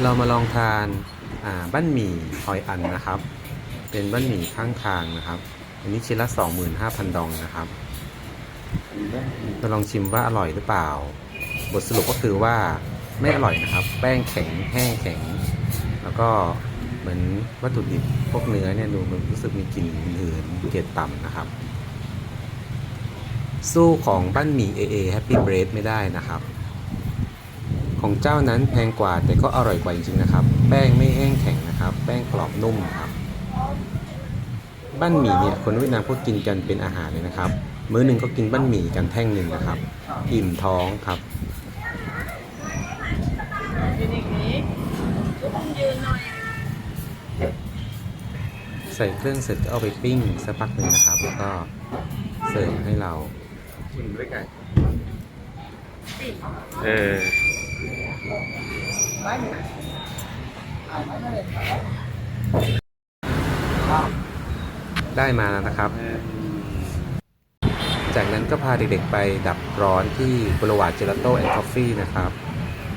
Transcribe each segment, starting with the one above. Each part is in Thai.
เรามาลองทานอ่าบ้านหมี่หอยอันนะครับ เป็นบ้านหมี่ข้างทางนะครับ อันนี้ชิ้นละ 25,000 ดองนะครับเราลองชิมว่าอร่อยหรือเปล่า บทสรุปก็คือว่าไม่อร่อยนะครับ แป้งแข็งแห้งแข็ง แล้วก็เหมือนวัตถุดิบพวกเนื้อเนี่ยดูมันรู้สึกมีกลิ่นหืนเกล็ดต่ำนะครับ สู้ของบ้านหมี่ AA Happy Bread ไม่ได้นะครับ ของเจ้านั้นแพงกว่าแต่ก็อร่อยกว่าจริงๆนะครับ แป้งไม่แห้งแข็งนะครับ แป้งกรอบนุ่มครับบ้านหมี่เนี่ยคนเวียดนามก็กินกันเป็นอาหารเลยนะครับ มื้อหนึ่งก็กินบ้านหมี่กันแท่งหนึ่งนะครับ อิ่มท้องครับยืนอย่างนี้ยืนหน่อยใส่เครื่องเสร็จก็เอาไปปิ้งสักพักหนึ่งนะครับ แล้วก็เสิร์ฟให้เราชิมด้วยกันเออ ได้มาแล้วนะครับ จากนั้นก็พาเด็กๆไปดับร้อนที่บรวาเจลาโต้แอนด์คอฟฟี่นะครับ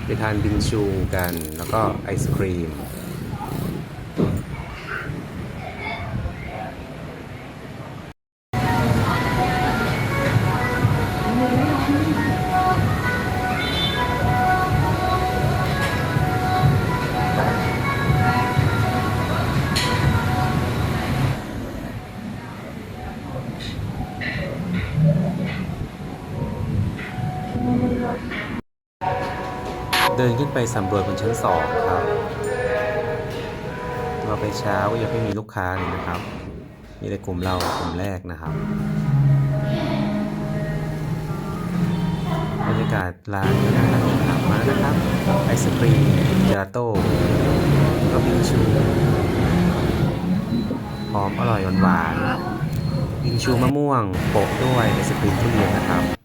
ไปทานบิงชูกันแล้วก็ไอศครีม เดินขึ้นไปสำรวจบนชั้นสองครับเราไปเช้าก็ยังไม่มีลูกค้าเลยนะครับ มีแต่กลุ่มเรากลุ่มแรกนะครับบรรยากาศร้านก็น่าทานมาแล้วนะครับไอศครีมเจลาโต้ก็บิงชูหอมอร่อยหวานๆบิงชูมะม่วงโปะด้วยไอศครีมทุเรียนนะครับ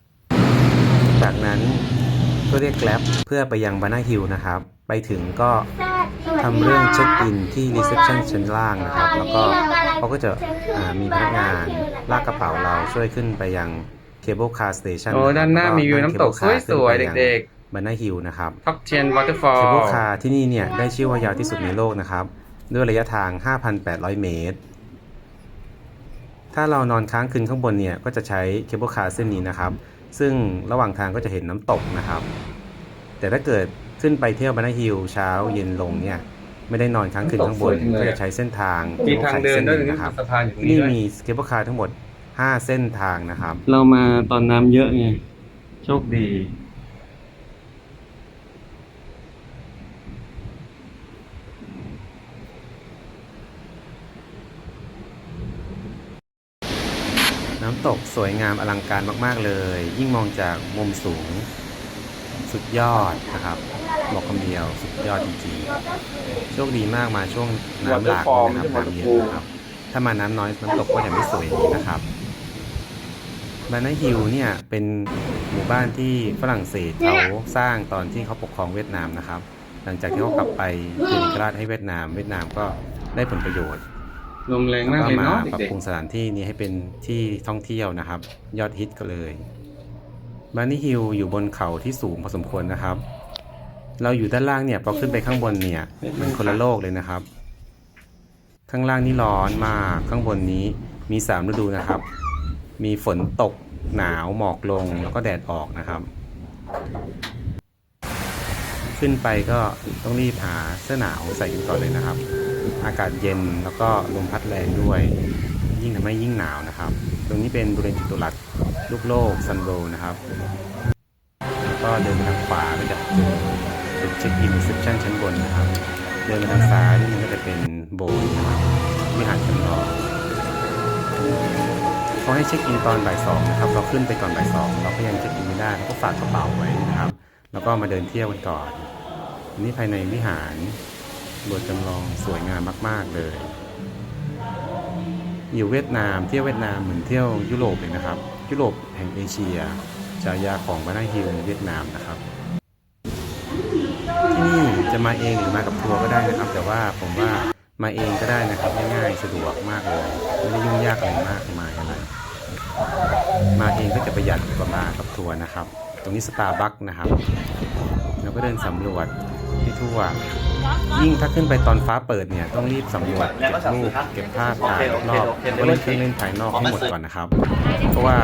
เรียกแกล็บเพื่อไปยังบานาฮิลนะครับ ไปถึงก็ทำเรื่องเช็คอินที่รีเซพชันชั้นล่างนะครับ แล้วก็เขาก็จะอ่ามีพนักงานลากกระเป๋าเราช่วยขึ้นไปยังเคเบิลคาร์สเตชันโอ้ด้านหน้ามีวิวน้ำตกสวยๆเด็กบานาฮิลนะครับๆท็อป10 waterfall เคเบิลคาร์ที่นี่เนี่ยได้ชื่อว่ายาวที่สุดในโลกนะครับ ด้วยระยะทาง 5,800 เมตร ถ้าเรานอนค้างคืนข้างบนเนี่ยก็จะใช้เคเบิลคาร์เส้นนี้นะครับ ซึ่งระหว่างทางก็จะเห็นน้ำตกนะครับ แต่ถ้าเกิดขึ้นไปเที่ยวบานาฮิลเช้าเย็นลงเนี่ยไม่ได้นอนค้างคืนข้างบนก็จะใช้เส้นทางมีทางเดินด้วยส้นะนะคครัรับบสะพานอยู่ตรงที่นี้นี่ด้วยมีเคเบิลคาร์ทั้งหมด 5 เส้นทางนะครับ เรามาตอนน้ำเยอะไงโชคดี น้ำตกสวยงามอลังการมาก ๆ เลย ยิ่งมองจากมุมสูง สุดยอดนะครับบอกคำเดียวสุดยอดจริงๆโชคดีมากมาช่วงน้ำหลากนะครับน้ำเยอะนะครับ ถ้ามาน้ำน้อยน้ำตกก็จะไม่สวยอย่างนี้นะครับบานาฮิลเนี่ยเป็นหมู่บ้านที่ฝรั่งเศสเขาสร้างตอนที่เขาปกครองเวียดนามนะครับ หลังจากที่เขากลับไปคืนเอกราชให้เวียดนาม เวียดนามก็ได้ผลประโยชน์ ลมแรงแล้วมากก็เลยมาเนาะปรับเด็กปรุงสถานที่นี้ให้เป็นที่ท่องเที่ยวนะครับ ยอดฮิตก็เลยบานี่ฮิลอยู่บนเขาที่สูงพอสมควรนะครับ เราอยู่ด้านล่างเนี่ยพอขึ้นไปข้างบนเนี่ยมันคนละโลกเลยนะครับ ข้างล่างนี่ร้อนมากข้างบนนี้มีสามฤดูนะครับ มีฝนตกหนาวหมอกลงแล้วก็แดดออกนะครับ ขึ้นไปก็ต้องรีบหาเสื้อหนาวใส่กันก่อนเลยนะครับ อากาศเย็นแล้วก็ลมพัดแรงด้วย ยิ่งทำให้ยิ่งหนาวนะครับ ตรงนี้เป็นบริเวณจุตุรัสลูกโลกซันโรนะครับ แล้วก็เดินไปทางขวาก็จะเจอเป็นเช็คอินเซพชันชั้นบนนะครับ เดินไปทางซ้ายนี่มันก็จะเป็นโบสถ์นะครับวิหารจำลองเขาให้เช็คอินตอนบ่ายสองนะครับ เราขึ้นไปก่อนบ่ายสองเราก็ยังเช็คอินไม่ได้เราก็ฝากกระเป๋าไว้นะครับ แล้วก็มาเดินเที่ยวกันก่อนนนี้ภายในวิหาร โบสถ์จำลองสวยงามมาก ๆ เลย อยู่เวียดนามเที่ยวเวียดนามเหมือนเที่ยวยุโรปเลยนะครับ ยุโรปแห่งเอเชียฉายาของบานาฮิลในเวียดนามนะครับ ที่นี่จะมาเองหรือมากับทัวร์ก็ได้นะครับ แต่ว่าผมว่ามาเองก็ได้นะครับง่ายๆสะดวกมากเลยไม่ได้ยุ่งยากอะไรมากมายอะไรมาเองก็จะประหยัดกว่ามากับทัวร์นะครับ ตรงนี้สตาร์บัคนะครับเราก็เดินสำรวจ ที่ทั่ว ยิ่งถ้าขึ้นไปตอนฟ้าเปิดเนี่ยต้องรีบสำรวจเก็บรูปเก็บภาพถ่ายรอบๆก็เล่นเครื่องเล่นภายนอกให้หมดก่อนนะครับ เพราะว่า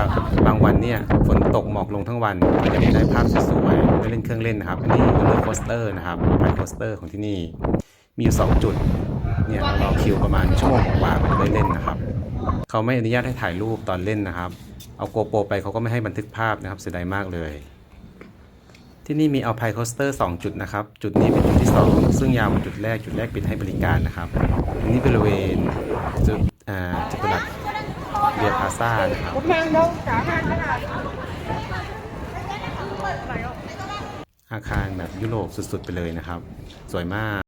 บางวันเนี่ยฝนตกหมอกลงทั้งวันก็จะไม่ได้ภาพสวยๆไม่เล่นเครื่องเล่นนะครับ อันนี้โรลเลอร์โคสเตอร์นะครับพายโคสเตอร์ของที่นี่ มีอยู่สองจุดเนี่ยเรารอคิวประมาณชั่วโมงกว่าๆก็จะได้เล่นนะครับเขาไม่อนุญาตให้ถ่ายรูปตอนเล่นนะครับ เอาโกโปรไปเขาก็ไม่ให้บันทึกภาพนะครับเสียดายมากเลย ที่นี่มีเอาไพโคสเตอร์2จุดนะครับ จุดนี้เป็นจุดที่ 2 ซึ่งยาวกว่าจุดแรก จุดแรกปิดให้บริการนะครับอันนี้บริเวณจุดอ่าจัตุรัสเรียร์พาซ่านะครับอาคารแบบยุโรปสุดๆไปเลยนะครับ สวยมาก